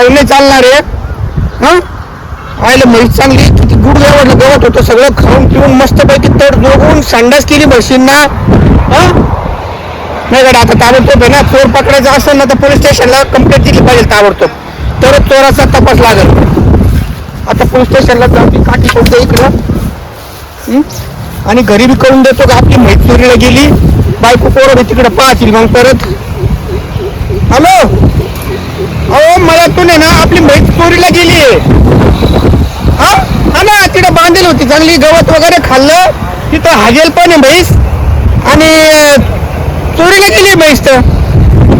पहिले चालणार आहे. हा? आयला म्हैस चांगली किती गुड गवत गवत होतं सगळं खाऊन पिऊन मस्तपैकी तड जोगून संडास केली म्हशींना हा? नाही गड्या आता ताबडतोब आहे ना चोर पकडायचा असेल ना तर पोलीस स्टेशनला कंप्लेंट दिली पाहिजे ताबडतोब. तर चोराचा तपास लागेल. आता पोलीस स्टेशनला जाऊन काठी पडते इकडं. आणि घरी बी करून देतो का? आपली म्हैस चोरीला गेली. बायको पोरं बी तिकडे पाहतील मग परत. हॅलो? अहो मला तू नाही ना आपली म्हैस चोरीला गेली हा? हा ना तिथं बांधेल होती चांगली गवत वगैरे खाल्लं. तिथं हागेल पण आहे म्हैस. आणि चोरीला गेली म्हैस तर.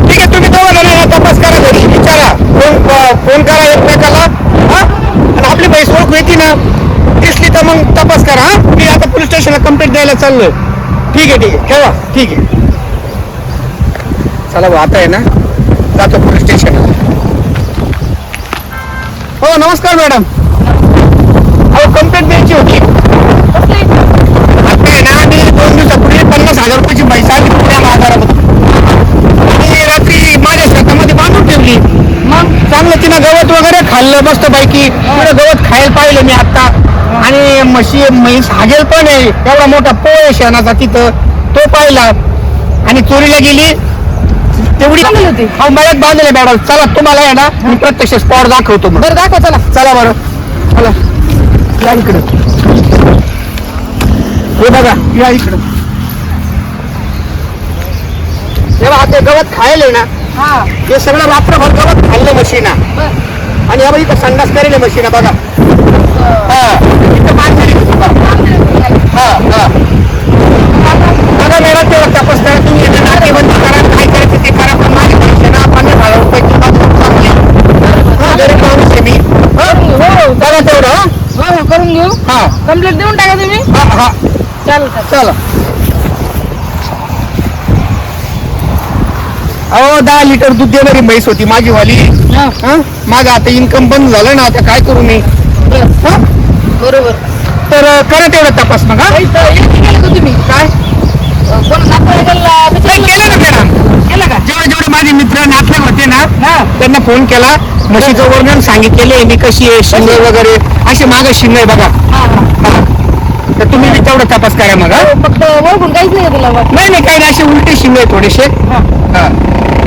ठीक आहे तुम्ही दोघं ना तपास करा घरी विचारा. फोन फोन करा एकमेकाला. हा? आणि आपली म्हैस ओळख येते ना दिसली तर मग तपास करा हा? मी आता पोलीस स्टेशनला कंप्लेंट द्यायला चाललोय. ठीक आहे ठीक आहे ठेवा. ठीक आहे. चला आता आहे ना. जातो पोलीस स्टेशनला हो नमस्कार मॅडम. अहो कंप्लेंट द्यायची होती. आता आहे ना मी दोन दिवसापूर्वी पन्नास हजार रुपयाची म्हैस आली पुण्या आजारामध्ये आणि रात्री माझ्या शेतामध्ये बांधून ठेवली. मग? चांगलं तिनं गवत वगैरे खाल्लं मस्त पैकी. तिनं गवत खायला पाहिलं मी आता. आणि म्हशी म्हैस हागेल पण आहे. एवढा मोठा पोळ आहे शेणाचा तिथं. तो पाहिला. आणि चोरीला गेली. तेवढी होती. हा मळ्यात बांधले मॅडम. चला तुम्हाला आहे ना मी प्रत्यक्ष स्पॉट दाखवतो मग. बरं दाखव चला. चला बरं. चला. या इकडे. हे बघा या इकडं. हे बघा ते गवत खायले ना हा. हे सगळं रात्रभर गवत खाल्लं म्हशीना बरं. आणि हे बघा इथं संडास करेल म्हशीना बघा. हा. इथं बांधलेली. हा हा. बघा मॅडम तेव्हा तपास करा तुम्ही. येतं ना ते बंद करा. ते माझी पैसे ना पन्नास हजार चांगली आहे. हा, गरीब माणूस आहे मी हा? बघा तेवढं हा? करून घेऊ हा कंप्लेंट देऊन टाका तुम्ही हा हा चालेल चला अहो दहा लिटर दूध देणारी म्हैस होती माझी वाली. हा, हा? माझं आता इन्कम बंद झालं ना आता काय करू मी. हा? बरोबर. तर अं, करा तेवढा तपास मग हा? केलं का तुम्ही? काय? अं, कोण नाही, विचारलं? केलं ना मॅडम. केलं का? जेवढे जेवढे माझे मित्र नातले होते ना हा. त्यांना फोन केला. म्हशीचं वर्णन सांगितलेले मी कशी आहे शिंग वगैरे. असे मागं शिंग आहे बघा. हा. हा. हा. तर तुम्ही बी तेवढा तपास करा मग हा? फक्त ओळखून काहीच नाही तुला? नाही नाही काही नाही असे उलटे शिंग आहे थोडेसे. हा. हा.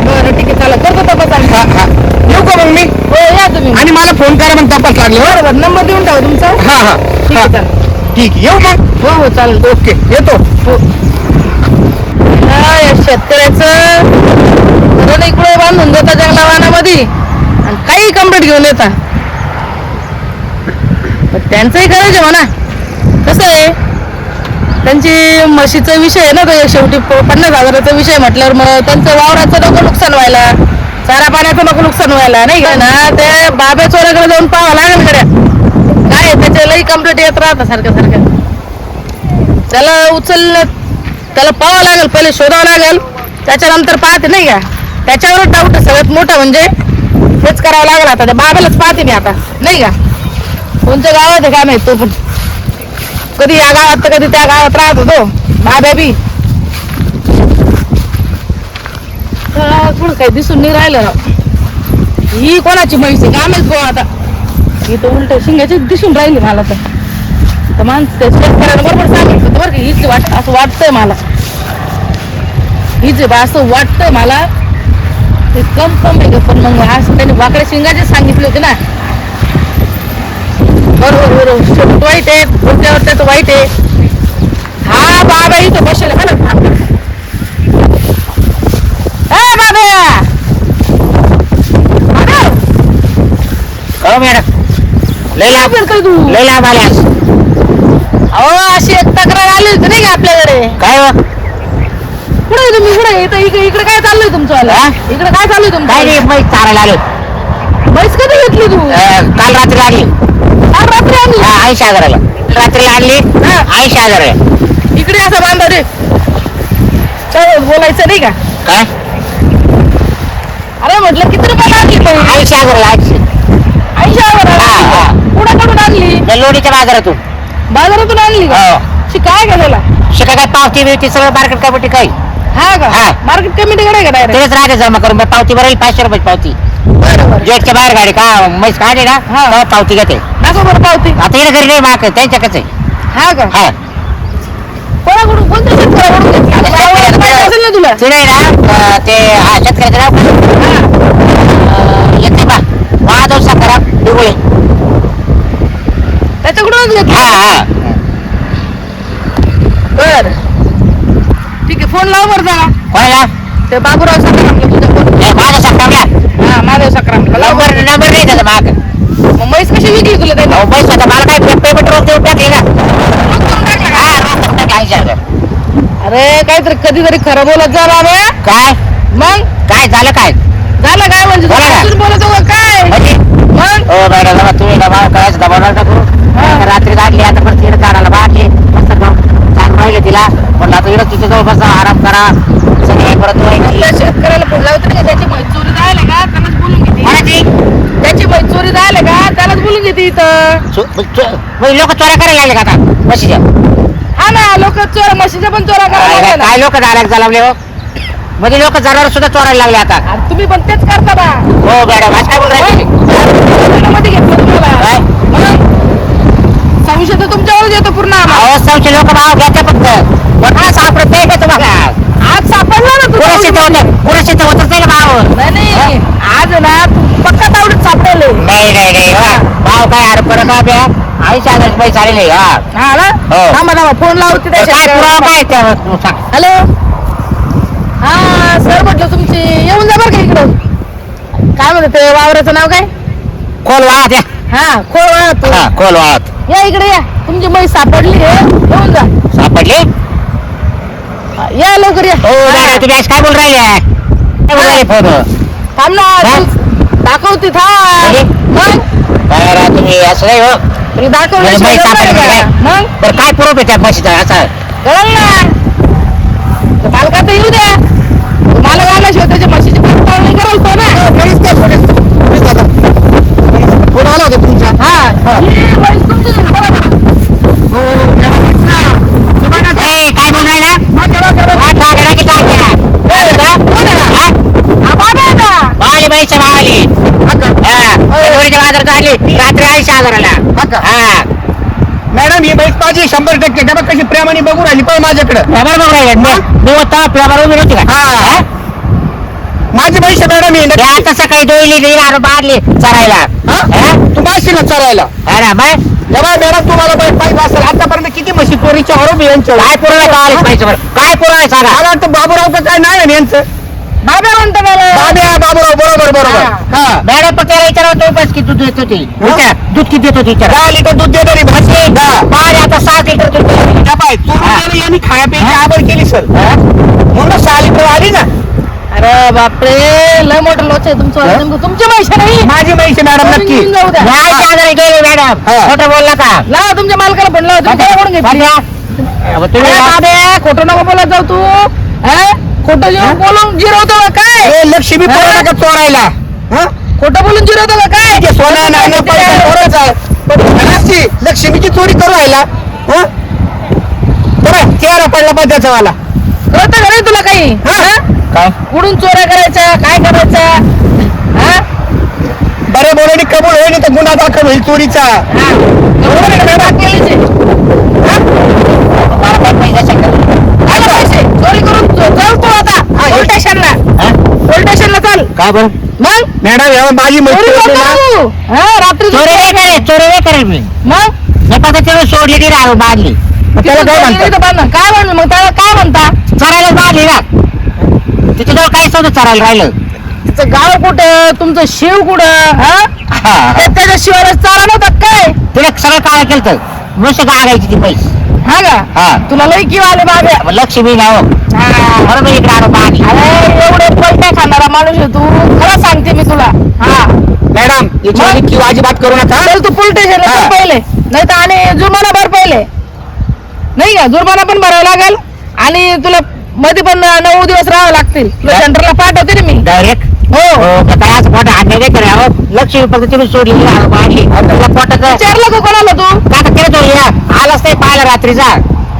बरं ठीक आहे चला करतो तपास आम्ही हा हा. येऊ का मग मी? हो या तुम्ही. आणि मला फोन करा मग तपास लागल्यावर बरोबर नंबर देऊन टाका तुमचा. हा हा. ठीक हा. आहे ठीक. येऊ मग हो हो चालेल. ओके येतो. हो. हा, या शेतकऱ्याचं घरून इकडे बांधून देता जंगला वाहनामध्ये आणि काही घेऊन येता. त्यांचंही करायचं म्हणा कसं आहे? त्यांची म्हशीचा विषय आहे ना तो शेवटी पन्नास हजाराचा विषय म्हटल्यावर मग त्यांचं वावराचं नको नुकसान व्हायला. चारा पाण्याचं नको नुकसान व्हायला नाही का? ना ते बाबे चोराकडे जाऊन पाहावं लागेल गड्या काय आहे, त्याच्या लई कंप्लीट येत राहतं सारखं सारखं. त्याला उचललं त्याला पाहावं लागेल पहिले शोधावं लागेल. त्याच्यानंतर पाहते नाही का? त्याच्यावर डाऊट सगळ्यात मोठं म्हणजे हेच करावं लागेल आता. त्या बाबालाच पाहते मी आता. नाही का? कोणत्या गावात आहे काय माहीत? तो पण कधी या गावात तर कधी त्या गावात राहत होतो. बाब्या बी. कोण काही दिसून नाही राहिलं. राव. ही कोणाची म्हैस आहे? काय माहीत भाऊ आता. ही तर उलट शिंगाची दिसून राहिली मला तर. तर माणसं त्या शेतकऱ्याला बरोबर सांगितलं होतं बरं का. हीच वाट असं वाटतंय मला. हीच बा असं वाटतंय मला. ते कन्फर्म आहे का पण मग असं त्यांनी वाकड्या शिंगाचे सांगितले होते ना. बरोबर बरोबर. शेवट वाईट आहे डोक्यावर त्याचं वाईट आहे. हा बाबा इथं बसेल हा ना हा अहो अशी एक तक्रार आली होती नाही का आपल्याकडे? काय हो? कुठे तुम्ही कुठे इकडे इकडे काय चाललंय तुमचं? हा? इकडे काय चाललंय काय तुमचं नाही म्हैस चारायला आलो म्हैस कधी घेतली तू? अं, काल रात्री लागली काल रात्री आणली? ऐंशी हजाराला रात्री आणली. ऐंशी हजाराला इकडे असं बांधा रे चल बोलायचं नाही का? काय? अरे म्हटलं किती रुपयाला आणली? ऐंशी हजाराला ऐंशी ऐंशी हजार हा, हा. कुणाकडून आणली? त्या लोणीच्या बाजारातून. बाजारातून आणली का? हो. शी काय का त्याला? शिका काय पावती बिवती सगळं मार्केट कमिटी काही. हा का? हा. मार्केट कमिटी कडे का डायरेक्ट राहते जमा करून. बा, पावती भरेल पाचशे रुपयाची पावती. बरं बरं. गेटच्या बाहेर गाडी का? म्हैस काढे ना हा. तेव्हा पावती घेते. दाखव बरं पावती. आता इकडे घरी नाही माग त्यांच्याकडे हा का? हा. कोणाकडून? कोणत्या शेतकऱ्याकडून घेतली? आता गावाला माहिती असेल ना तुला. तिकडे आहे ना अं, ते हा शेतकऱ्याचं नाव अं, येते बा महादेव सकाराम डिगोळे त्याच्याकडूनच घेतली हा हा बर ठीक आहे फोन लाव बरं जरा कोणाला ते बाबूराव हे महादेव सकारामला हा महादेव सक्रामला लाव बरं. नंबर नाही त्याचा माग. मग म्हैस कशी विकली तुला त्याने अहो पैसा मला काय पेमेंट रोज देऊन टाकले ना. हा रोज अरे काहीतरी कधीतरी खरं बोलत जा बाबा. काय? मग? काय झालं काय? झालं काय म्हणजे? बोला ना. तू बोलत हो काय? म्हणजे? मग? मॅडम तुम्ही दबाव करायचं दबाव नका करू हा. रात्री काढली आता परत तिकडे काढायला बाटली छान पाहिजे तिला? पण आता इकडे तिथे जाऊ बसा आराम करा. सगळे परत. शेतकऱ्याला फोन लावतो ना त्याची मैचोरी जायला का? त्यालाच बोलून घेते? त्याची मैचोरी जायला का? त्यालाच बोलून घेते इथं. लोक चोऱ्या करायला लागले का आता? म्हशीच्या? हा ना लोक चोर म्हशीच्या पण चोरा करायला लागले ना. काय लोक झाले झाले हो? म्हणजे लोक जनावर सुद्धा चोरायला लागले आता. आणि तुम्ही पण तेच करता बा. हो मॅडम आज काय बोल राहिले मध्ये घेतलं तुम्हाला. काय? मग संशय तर तुमच्यावर येतो पूर्ण आम्हाला. अहो लोक भाव घ्यायचे फक्त. कोणाला सापडत नाही का तुम्हाला आज सापडला ना तुला कुणाशी होतं? नाही भाव नाही नाही. आज ना तू पक्का तावडीत सापडेल. नाही नाही नाही. हा. भाव काय का बे ऐंशी हजार आलेले हा. हा ना? हो. थांबा थांबा. फोन लावते त्या काय पुरावा शेतकऱ्याला. काय त्या तू सांग हॅलो? हा सर म्हटलं तुमची येऊन जा बरं का इकडं. काय म्हणते ते वावराचं नाव काय? खोल वाळत या हा खोळ वाळत हा खोल वाळत या इकडे या. तुमची म्हैस सापडली आहे येऊन जा. सापडले? या लवकर या. हो तुम्ही काय बोल राहिले? काय बोल राहिले फोन? थांब ना हा? तू दाखवते म्हणजे? थांब मग? काय राव तुम्ही असं नाही हो. तुला दाखवलं म्हणजे सापडली म्हणजे? काय? मग? बरं काय पुरवतो त्या म्हशीचा? असा? कळलं ना? तर येऊ द्या. आल्याशिवाय त्याच्या म्हशीची पडताळणी कराल तो ना. फोन आला होता तुमचा हा. ही म्हैस मॅडम ही बैस पाहिजे शंभर टक्के त्या कशी प्रेमाने बघून आली पण माझ्याकडे बरोबर बघ राहिले मी होता होती का हा. माझी बैस मॅडम ही ते आता सकाळी दोयली बाहेरली चरायला तू माशीला चालायला हा बाय जेव्हा मॅडम तुम्हाला बाईक पाहिजे असेल. आतापर्यंत किती म्हशी चोरीच्या आरोप यांच्यावर काय पुरवलं काय पाहिजे बरं? काय पुरवलं सांगा? मला वाटतं बाबूरावचं काय नाव आहे यांचं? बाबा म्हणतो मला. बाब्या बाबूराव बरोबर बरोबर. हा. मॅडम पण त्याला विचारावं तो बस किती दूध देत होती विचार दूध किती देत होती विचार. दहा लिटर दूध दे तरी भाजी आता सात लिटर दूध देत होती. चोरून हा. गेलं यांनी खाण्यापिण्याची आवड केली सर? म्हणून सहा लिटर आली ना. अरे बापरे लय मोठं लोच आहे तुमचं. तुमची म्हैस नाही माझी मॅडम नक्की. घेऊन जाऊ द्या. नाही चांगलं गेले मॅडम हा. खोटं नको बोलत जाऊ तू. हा? खोटं जेवण बोलून जिरवतो काय? लक्ष्मी का चोरायला. हा? खोटं बोलून जिरवतो काय? सोनं घराची लक्ष्मीची चोरी करू राहिला. हा? चेहरा पडला पण त्याचा वाला कळतं नाही तुला काही? हा? हा? काय? कुठून चोऱ्या करायच्या? काय करायचं? हा? होईल तर गुन्हा दाखल होईल चोरीचा. बरोबर आहे काय तू काय बरं? मॅडम यावर माझी मैत्री होती ना? तू. रात्री तू चोरी नाही करेल चोरी नाही करेल मी. मग? सोडली राहू बांधली त्याला काय तिथं म्हणतात. काय काय म्हणता? चरायला बांधली ना? काहीच नव्हतं चरायला राहिलं? तिचं गाव कुठं? तुमचं शिव कुठं? हा? हा. त्याच्या शिवाला चारा नव्हता काय? तिला सगळं काय केलं तर नुसतं गागायची ती पैसे. हा हा. का तुला लई किंवा आले बाबे लक्ष्मी ना हो. बरोबर इकडे आलो बांधली अरे एवढे पलट्या खाणारा माणूस आहे तू. खरं सांगते मी तुला. हा. मॅडम याची मग? किंवा अजिबात करू नका. चल तू पोलीस स्टेशनला हा. चल पहिले. नाही तर आणि जुर्माना भर पहिले. नाही का? जुर्माना पण भरावा लागेल. आणि तुला मध्ये पण नऊ दिवस राहावं लागतील. तुला काय? सेंटरला पाठवते ना मी. डायरेक्ट हो. हो. तर काय असं पोटा आणले नाही करे अहो लक्ष्मी फक्त तिने सोडली की राहू बांधली तिला पोटाचं. विचारलं का कोणाला तू? का तर केलं तो या. आलाच नाही पाहिलं रात्रीचा.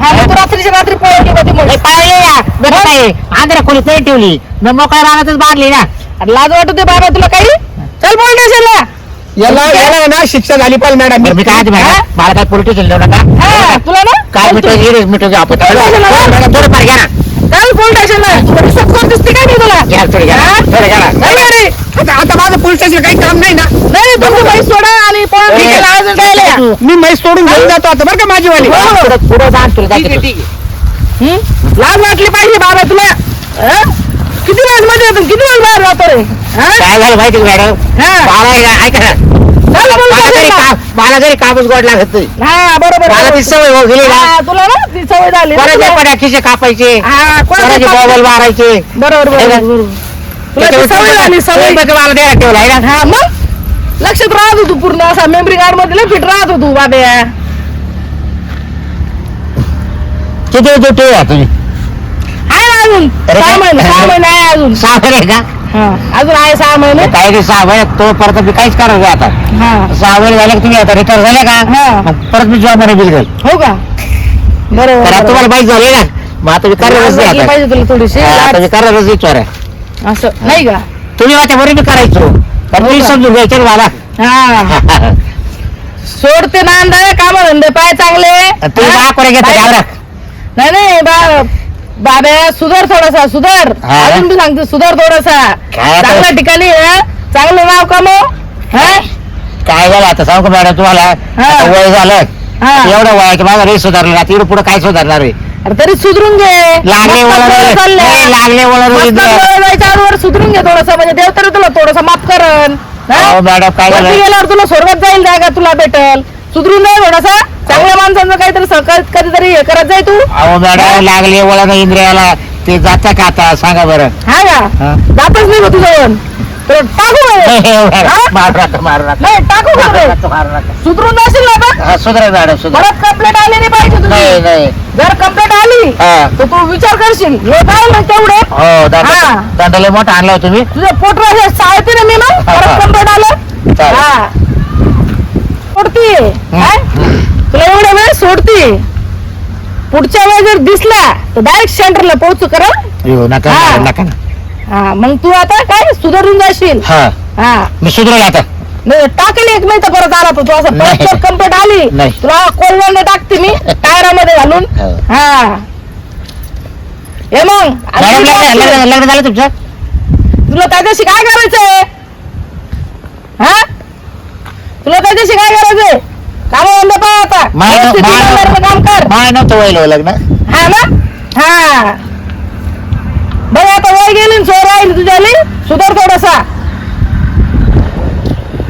हा तू रात्रीच्या रात्री होती पाहिले या बरं काय आंध्रा खोलीत नाही ठेवली. मी मोकळ्या रानातच बांधली ना. लाज वाटू दे बाबा तुला काही. चल याला याला आहे. ना शिक्षा झाली पाहिजे मॅडम. मी काय मॅडम मला काय नका. हा तुला ना? काय आपण मॅडम, थोडं फार घ्या ना. चल दिसते काय? तुला घ्या थोडी घ्या हा? थोडं घ्या ना. नाही नाही, नाही आता आता माझं पोलीस स्टेशन काही काम नाही ना नाही तुमचं बाई सोडा आणि काय ठीक आहे. मी म्हैस सोडून घेऊन जातो आता बरं का माझी वाली हो. पुढं पुढं जा आणि तुला. हं? लाज वाटली पाहिजे बाबा तुला हं? किती वेळमध्ये येतो किती वेळ बाहेर जातो रे हं? काय झालं माहिती का मॅडम हा. मला आहे ना, ऐका ना मला कामच गोड लागत नाही. हा बरोबर मला. ती सवय हो गेली ना. हा, तुला ना ती सवय झाली ना कोणाचे तुला. कापायचे? हा, कोणाचे कोणाचे काप- मोबाईल मारायचे? बरोबर बरोबर ना? बरोबर. तुला ती त्याच्यामुळे सवय झाली सवय. तुला मला द्यायला ठेवला आहे ना. हा मग? लक्षात राहत होतो पूर्ण असा मेमरी कार्डमध्ये फिट राहत होतो बाब्या किती ड्युटी आहे तुम्ही? आहे अजून? अरे सहा काय? महिने सहा महिने आहे अजून. सहा महिने आहे का? अजून आहे सहा महिने? काही नाही सहा महिने? तो परत मी काहीच करत नाही आता. हा. सहा महिने झाले की तुम्ही आता रिटायर झाले हा. का मग परत मी जॉबमध्ये बिल घेईल. हो का? बरोबर. तुम्हाला माहिती झाले ना? मग आता मी करणारच नाही पाहिजे तुला थोडीशी. हा, आता मी. करणारच चोऱ्या. असं नाही का? तुम्ही माझ्या बरोबर मी करायचो. पण हो तुम्ही का? समजून घ्यायचे ना मला. हा. सोडते नांदा काम धंदे पाय चांगले. तुम्ही? मला कोणी घेता नाही नाही बा बाब्या सुधार थोडासा सुधार हा. अजून मी सांगते सुधार थोडासा काय आता? चांगल्या ठिकाणी? चांगलं नाव कमव हा? काय झालं आता सांगू का मॅडम तुम्हाला हा. आता वय झालं हा. एवढं वय की माझं रे सुधारलं आता इकडे पुढे काय सुधारणार आहे अरे तरी सुधरून घे लागले मस्त वळण डोळे चालले. नाही, लागले वळण मस्त इंद्रिय. डोळे जायच्या अगोदर सुधरून घे थोडस म्हणजे देव तरी तुला थोडस माफ करन हा? अहो मॅडम काय वरती झालं गेल्यावर तुला स्वर्गात जाईल जागा तुला भेटल सुधरून जाईल थोडासा चांगल्या माणसांचं काहीतरी सहकार्य कधीतरी हे करत जाय तू. अहो मॅडम लागले वळण इंद्रियाला. ते जातं का आता? सांगा बरं. हा का? हा. जातच नाही का तुझं तर टाकू का? हा? मारू नका मारू नका. नाही टाकू का मारू रे? नका मारू नका. सुधरून जाशील ना आता? हा, सुधारा मॅडम सुधारा. परत कंप्लेंट आली नाही पाहिजे नाही तुझी. नाही जर कंप्लेंट आली हा. तर तू विचार करशील. हे काय ना तेवढे. हो हा. दांडा दांडाले मोठा आणला हो तुम्ही. तुझ्या पोटर साळते ना मी ना हा, परत हा. कंप्लेंट आलं? चालेल. हा. तुला एवढ्या वेळ सोडती. पुढच्या वेळेस जर दिसला तर डायरेक्ट सेंटरला पोहोचू करा. नका हा. नका ना. हा मग तू आता काय सुधारून जाशील? हा. हा. मी सुधरेल आता. नाही टाकेल एक नाही तर परत आला तर तू असं नाही. परत कंप्लेंट आली. नाही. तुला कोल्हांडे टाकते मी टायरामध्ये घालून. हो. हा. हे मग. आणि तुला लग्न झालं तुमचं? तुला त्याच्याशी काय करायचंय? हा? तुला त्याच्याशी काय करायचंय? काम बंद पाय आता. माय- व्यवस्थित माय- इमानदारीनं काम कर. माय नव्हतं वयलं हो लग्न. हा ना? हा. बघ आता वय गेली न चोर राहिली तुझ्याली. सुधार थोडासा.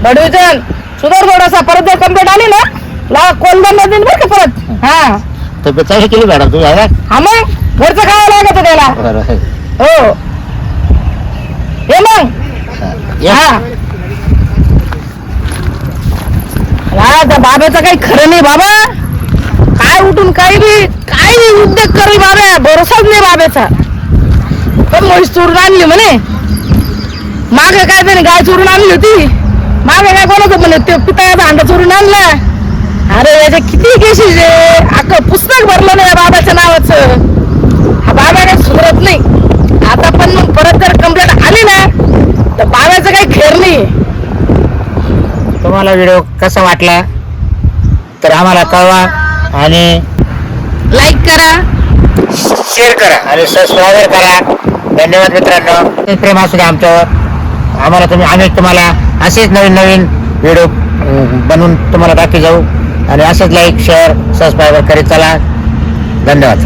बडवीचन सुधार थोडासा. परत जर कंप्लेंट आली ना ला कोलदन देईन बरं का परत? हा. तब्येत चांगली केली मॅडम आहे ना हा मग? घरचं खावं लागत त्याला. बरं हो. हे. मग. या. काय हा, त्या बाबाचं काही खरं नाही बाबा. काय उठून काही बी काही उद्योग करेल बाबा भरोसाच नाही बाब्याचा. पण म्हैस चोरून आणली म्हणे. मागे काय त्याने गाय चोरून आणली होती? मागे काय कोणाचं म्हणे? ते पितळाचा भांडा चोरून आणला. अरे याच्या किती केसेस आहे? अख्खं पुस्तक भरलं नाही या बाबाच्या नावाचं. हा बाबा काही सुधरत नाही आता पण मग परत जर कंप्लेंट आली ना तर बाबाचं काही खेळ नाही तुम्हाला व्हिडिओ कसा वाटला तर आम्हाला कळवा आणि लाईक करा शेअर करा आणि सबस्क्राईब करा. धन्यवाद मित्रांनो. प्रेम असू द्या आमच्यावर. आम्हाला तुम्ही आम्ही तुम्हाला असेच नवीन नवीन व्हिडिओ बनवून तुम्हाला दाखवी जाऊ. आणि असंच लाईक शेअर सबस्क्राईब करीत चला. धन्यवाद.